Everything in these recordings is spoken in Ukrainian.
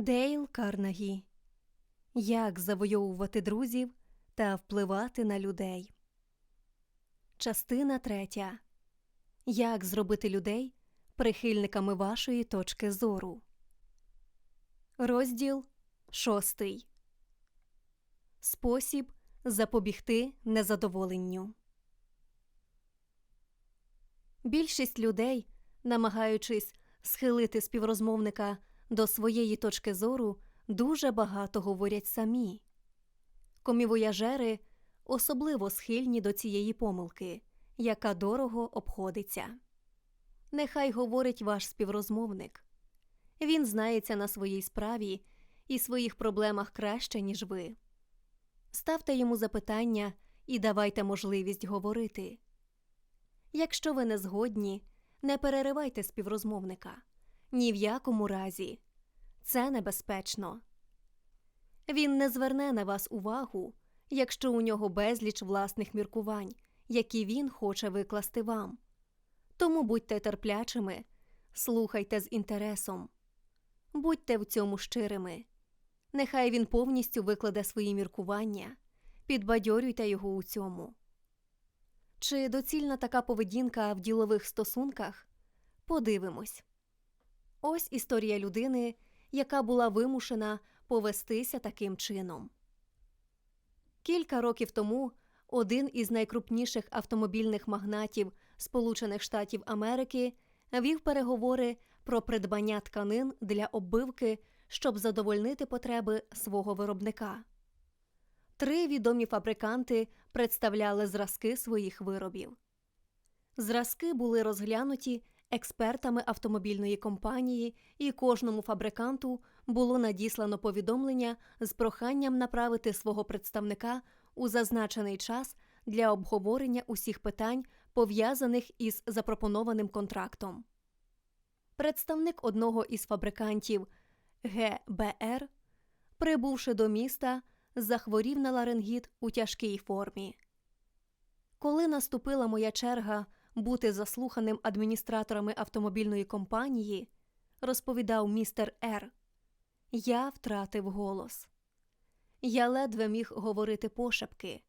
Дейл Карнагі Як завойовувати друзів та впливати на людей. Частина третя. Як зробити людей прихильниками вашої точки зору. Розділ шостий. Спосіб запобігти незадоволенню. Більшість людей, намагаючись схилити співрозмовника до своєї точки зору, дуже багато говорять самі. Комівояжери особливо схильні до цієї помилки, яка дорого обходиться. Нехай говорить ваш співрозмовник. Він знається на своїй справі і своїх проблемах краще, ніж ви. Ставте йому запитання і давайте можливість говорити. Якщо ви не згодні, не переривайте співрозмовника. Ні в якому разі. Це небезпечно. Він не зверне на вас увагу, якщо у нього безліч власних міркувань, які він хоче викласти вам. Тому будьте терплячими, слухайте з інтересом, будьте в цьому щирими. Нехай він повністю викладе свої міркування, підбадьорюйте його у цьому. Чи доцільна така поведінка в ділових стосунках? Подивимось. Ось історія людини, яка була вимушена повестися таким чином. Кілька років тому один із найкрупніших автомобільних магнатів Сполучених Штатів Америки вів переговори про придбання тканин для оббивки, щоб задовольнити потреби свого виробника. Три відомі фабриканти представляли зразки своїх виробів. Зразки були розглянуті експертами автомобільної компанії, і кожному фабриканту було надіслано повідомлення з проханням направити свого представника у зазначений час для обговорення усіх питань, пов'язаних із запропонованим контрактом. Представник одного із фабрикантів ГБР, прибувши до міста, захворів на ларингіт у тяжкій формі. Коли наступила моя черга бути заслуханим адміністраторами автомобільної компанії, розповідав містер Р. Я втратив голос. Я ледве міг говорити пошепки.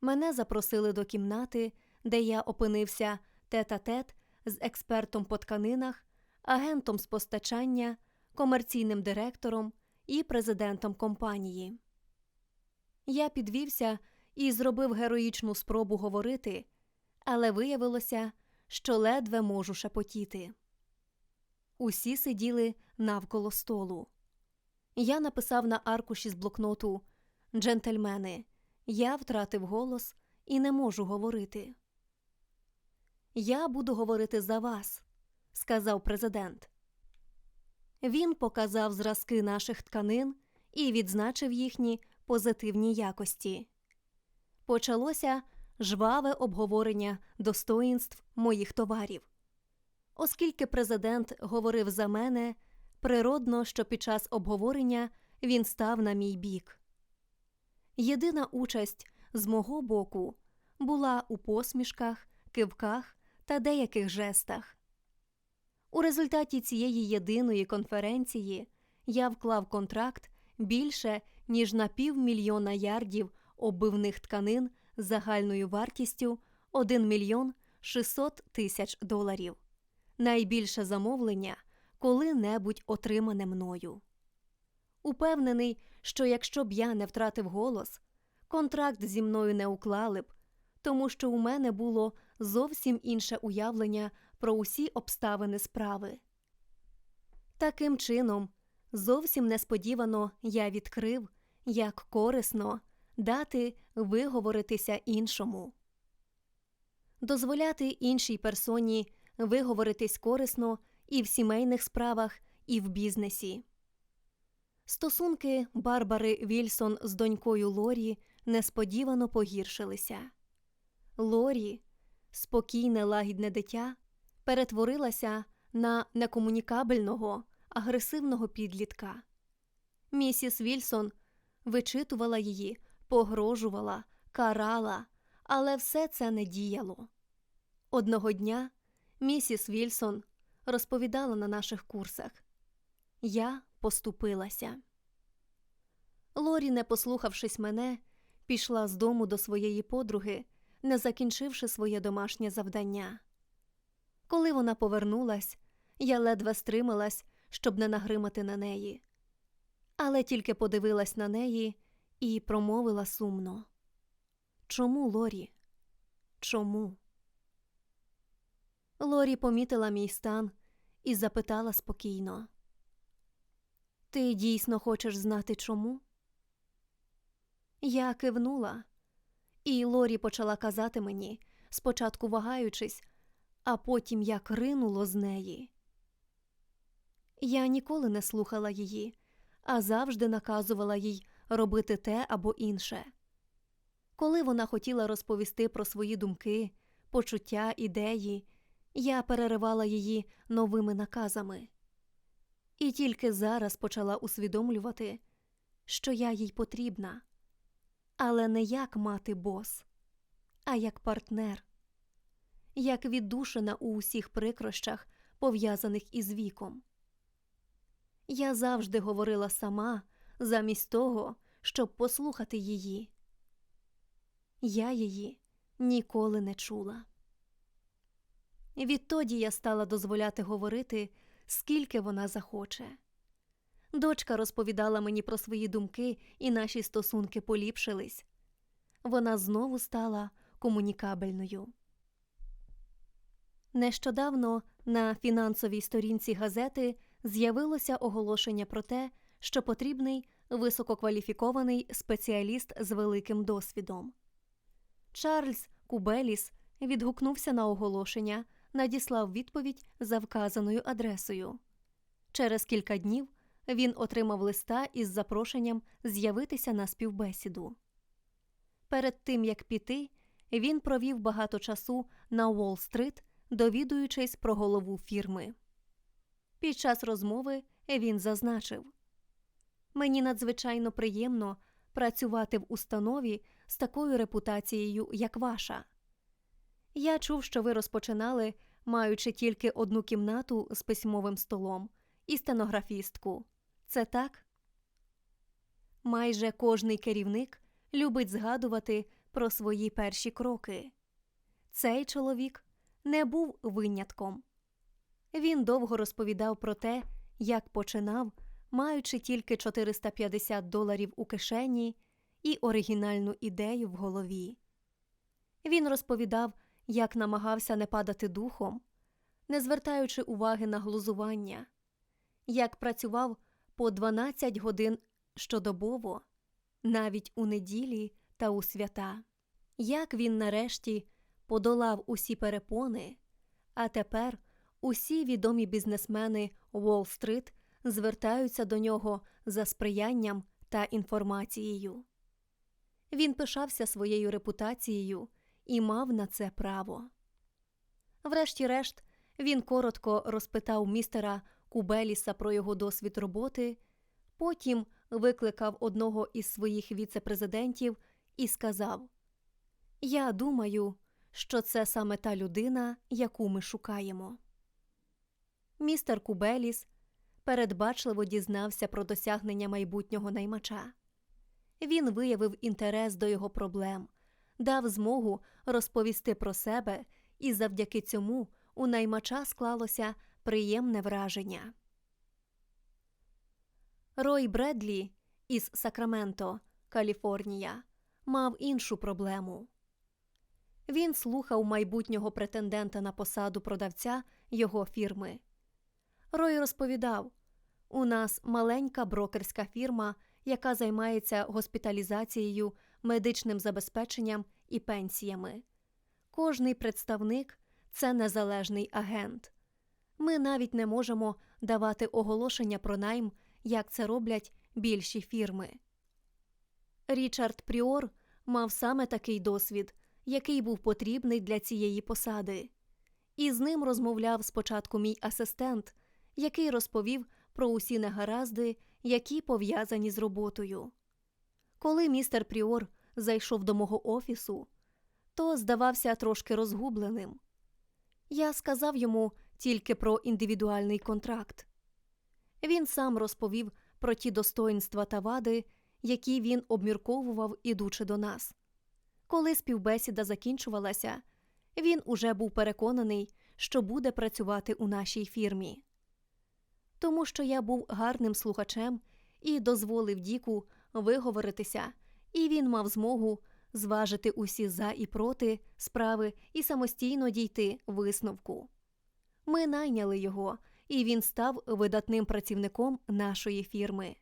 Мене запросили до кімнати, де я опинився тет-а-тет з експертом по тканинах, агентом з постачання, комерційним директором і президентом компанії. Я підвівся і зробив героїчну спробу говорити, але виявилося, що ледве можу шепотіти. Усі сиділи навколо столу. Я написав на аркуші з блокноту Джентльмени, я втратив голос і не можу говорити. Я буду говорити за вас, сказав президент. Він показав зразки наших тканин і відзначив їхні позитивні якості. Почалося жваве обговорення достоїнств моїх товарів. Оскільки президент говорив за мене, природно, що під час обговорення він став на мій бік. Єдина участь з мого боку була у посмішках, кивках та деяких жестах. У результаті цієї єдиної конференції я вклав контракт більше ніж на півмільйона ярдів оббивних тканин загальною вартістю 1 мільйон 600 тисяч доларів. Найбільше замовлення коли-небудь отримане мною. Упевнений, що якщо б я не втратив голос, контракт зі мною не уклали б, тому що у мене було зовсім інше уявлення про усі обставини справи. Таким чином, зовсім несподівано я відкрив, як корисно дати виговоритися іншому. Дозволяти іншій персоні виговоритись корисно і в сімейних справах, і в бізнесі. Стосунки Барбари Вільсон з донькою Лорі несподівано погіршилися. Лорі, спокійне лагідне дитя, перетворилася на некомунікабельного, агресивного підлітка. Місіс Вільсон вичитувала її, погрожувала, карала, але все це не діяло. Одного дня місіс Вільсон розповідала на наших курсах Я поступилася. Лорі, не послухавшись мене, пішла з дому до своєї подруги, не закінчивши своє домашнє завдання. Коли вона повернулась, я ледве стрималась, щоб не нагримати на неї. Але тільки подивилась на неї і промовила сумно. Чому, Лорі? Чому? Лорі помітила мій стан і запитала спокійно. Ти дійсно хочеш знати чому? Я кивнула, і Лорі почала казати мені, спочатку вагаючись, а потім як ринуло з неї. Я ніколи не слухала її, а завжди наказувала їй робити те або інше. Коли вона хотіла розповісти про свої думки, почуття, ідеї, я переривала її новими наказами. І тільки зараз почала усвідомлювати, що я їй потрібна, але не як мати бос, а як партнер, як віддушена у усіх прикрощах, пов'язаних із віком. Я завжди говорила сама, замість того, щоб послухати її. Я її ніколи не чула. Відтоді я стала дозволяти говорити, скільки вона захоче. Дочка розповідала мені про свої думки, і наші стосунки поліпшились. Вона знову стала комунікабельною. Нещодавно на фінансовій сторінці газети з'явилося оголошення про те, що потрібний висококваліфікований спеціаліст з великим досвідом. Чарльз Кубеліс відгукнувся на оголошення, надіслав відповідь за вказаною адресою. Через кілька днів він отримав листа із запрошенням з'явитися на співбесіду. Перед тим як піти, він провів багато часу на Уолл-стрит, довідуючись про голову фірми. Під час розмови він зазначив Мені надзвичайно приємно працювати в установі з такою репутацією, як ваша. Я чув, що ви розпочинали, маючи тільки одну кімнату з письмовим столом і стенографістку. Це так? Майже кожний керівник любить згадувати про свої перші кроки. Цей чоловік не був винятком. Він довго розповідав про те, як починав, маючи тільки 450 доларів у кишені і оригінальну ідею в голові. Він розповідав, як намагався не падати духом, не звертаючи уваги на глузування, як працював по 12 годин щодобово, навіть у неділі та у свята, як він нарешті подолав усі перепони, а тепер усі відомі бізнесмени Уолл-стрит звертаються до нього за сприянням та інформацією. Він пишався своєю репутацією і мав на це право. Врешті-решт, він коротко розпитав містера Кубеліса про його досвід роботи, потім викликав одного із своїх віце-президентів і сказав: Я думаю, що це саме та людина, яку ми шукаємо. Містер Кубеліс передбачливо дізнався про досягнення майбутнього наймача. Він виявив інтерес до його проблем, дав змогу розповісти про себе, і завдяки цьому у наймача склалося приємне враження. Рой Бредлі із Сакраменто, Каліфорнія, мав іншу проблему. Він слухав майбутнього претендента на посаду продавця його фірми. Рой розповідав у нас маленька брокерська фірма, яка займається госпіталізацією, медичним забезпеченням і пенсіями. Кожний представник це незалежний агент. Ми навіть не можемо давати оголошення про найм, як це роблять більші фірми. Річард Пріор мав саме такий досвід, який був потрібний для цієї посади. І з ним розмовляв спочатку мій асистент, який розповів про усі негаразди, які пов'язані з роботою. Коли містер Пріор зайшов до мого офісу, то здавався трошки розгубленим. Я сказав йому тільки про індивідуальний контракт. Він сам розповів про ті достоїнства та вади, які він обмірковував, ідучи до нас. Коли співбесіда закінчувалася, він уже був переконаний, що буде працювати у нашій фірмі. Тому що я був гарним слухачем і дозволив Діку виговоритися, і він мав змогу зважити усі за і проти справи і самостійно дійти висновку. Ми найняли його, і він став видатним працівником нашої фірми.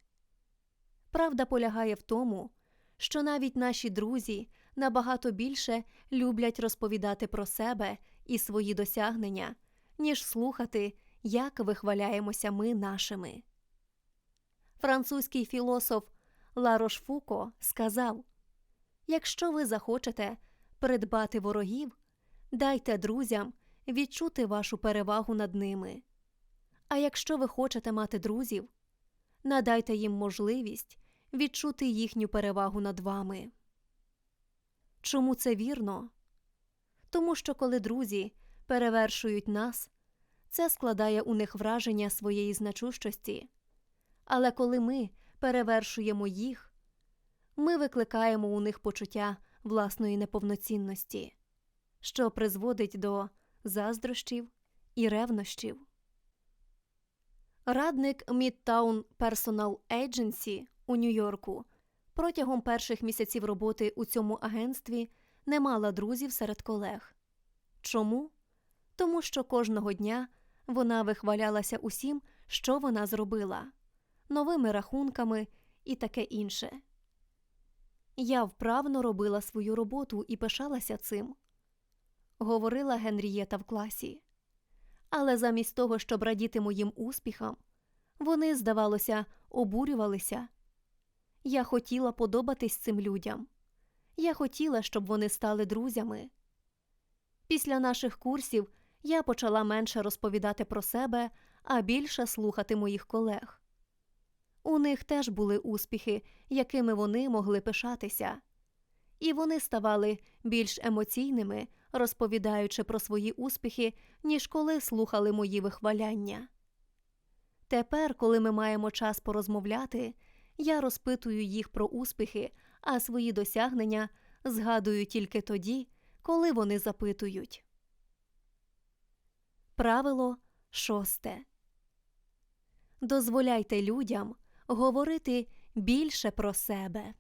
Правда полягає в тому, що навіть наші друзі набагато більше люблять розповідати про себе і свої досягнення, ніж слухати, як вихваляємося ми нашими. Французький філософ Ларош Фуко сказав Якщо ви захочете придбати ворогів, дайте друзям відчути вашу перевагу над ними. А якщо ви хочете мати друзів, надайте їм можливість відчути їхню перевагу над вами. Чому це вірно? Тому що коли друзі перевершують нас, це складає у них враження своєї значущості. Але коли ми перевершуємо їх, ми викликаємо у них почуття власної неповноцінності, що призводить до заздрощів і ревнощів. Радник Midtown Personal Agency у Нью-Йорку протягом перших місяців роботи у цьому агентстві не мала друзів серед колег. Чому? Тому що кожного дня вона вихвалялася усім, що вона зробила, новими рахунками і таке інше. Я вправно робила свою роботу і пишалася цим, говорила Генрієта в класі. Але замість того, щоб радіти моїм успіхам, вони, здавалося, обурювалися. Я хотіла подобатись цим людям. Я хотіла, щоб вони стали друзями. Після наших курсів я почала менше розповідати про себе, а більше слухати моїх колег. У них теж були успіхи, якими вони могли пишатися, і вони ставали більш емоційними, розповідаючи про свої успіхи, ніж коли слухали мої вихваляння. Тепер, коли ми маємо час порозмовляти, я розпитую їх про успіхи, а свої досягнення згадую тільки тоді, коли вони запитують. Правило шосте. Дозволяйте людям говорити більше про себе.